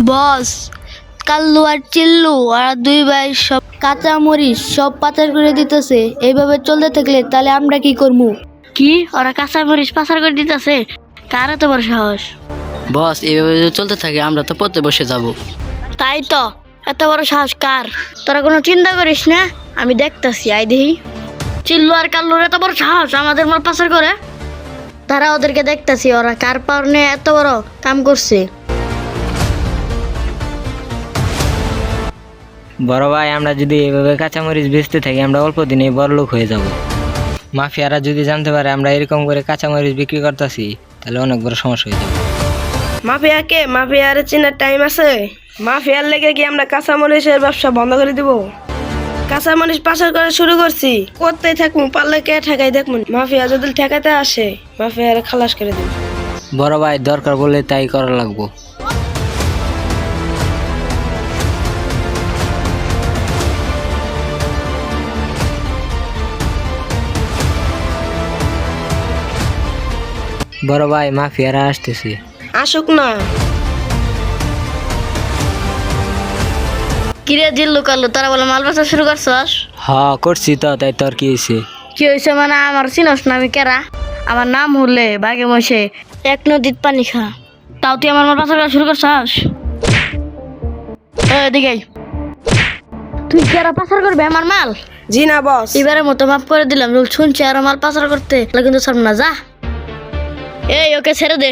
বস কাল্লু আর চিল্লু আর দুই ভাই সব কাঁচা মরিচ সব পাচার করে দিতেছে। এইভাবে চলতে থাকলে তাহলে আমরা কি করব? কি? ওরা কাঁচা মরিচ পাচার করে দিতেছে? কার এত বড় সাহস? বস এইভাবে যদি চলতে থাকে আমরা তো পড়তে বসে যাব। তাই তো। এত বড় সাহস কার? তোরা কোনো চিন্তা করিস না আমি দেখতাছি আই দেখি। চিল্লু আর কাল্লুর এত বড় সাহস আমাদের মাল পাচার করে? তারা ওদেরকে দেখতাছি ওরা কার পাওনে এত বড় কাম করছে। বড় ভাই আমরা যদি এভাবে কাঁচামরিচ বেচতে থাকি আমরা অল্প দিনে বড় লোক হয়ে যাব। মাফিয়ারা যদি জানতে পারে আমরা এরকম করে কাঁচামরিচ বিক্রি করতেছি তাহলে অনেক বড় সমস্যা হয়ে যাবে। মাফিয়াকে মাফিয়ার চেনার টাইম আছে? মাফিয়ার লেগে কি আমরা কাঁচামরিচের ব্যবসা বন্ধ করে দিব? কাঁচামরিচ পাচার করা শুরু করছি। করতে থাকব পারলে কে ঠেকাই দেখব মাফিয়া যদি ঠেকাতে আসে মাফিয়ার খালাস করে দিব। বড় ভাই দরকার বলে তাই করা লাগবো। বড় ভাই মাফিয়ারা আসতেছে। আসুক না। কিরে জিল্লু কাল্লু তারা বলে মাল পাচার শুরু করছস? হ করছি তো তাই তোর কি হয়েছে কি হয়েছে মানে আমার চিনস না আমি কেরা? আমার নাম হলে বাঘে মশে এক নদীর পানি খা। তাও তুই আমার মাল পাচার করা শুরু করছস? এদিকে। তুই কেরা পাচার করবে আমার মাল? জি না বস। এবারের মতো মাফ করে দিলাম রুল শুনছি আর মাল পাচার করতে। কিন্তু সব না যা। এই ওকে ছেড়ে দে।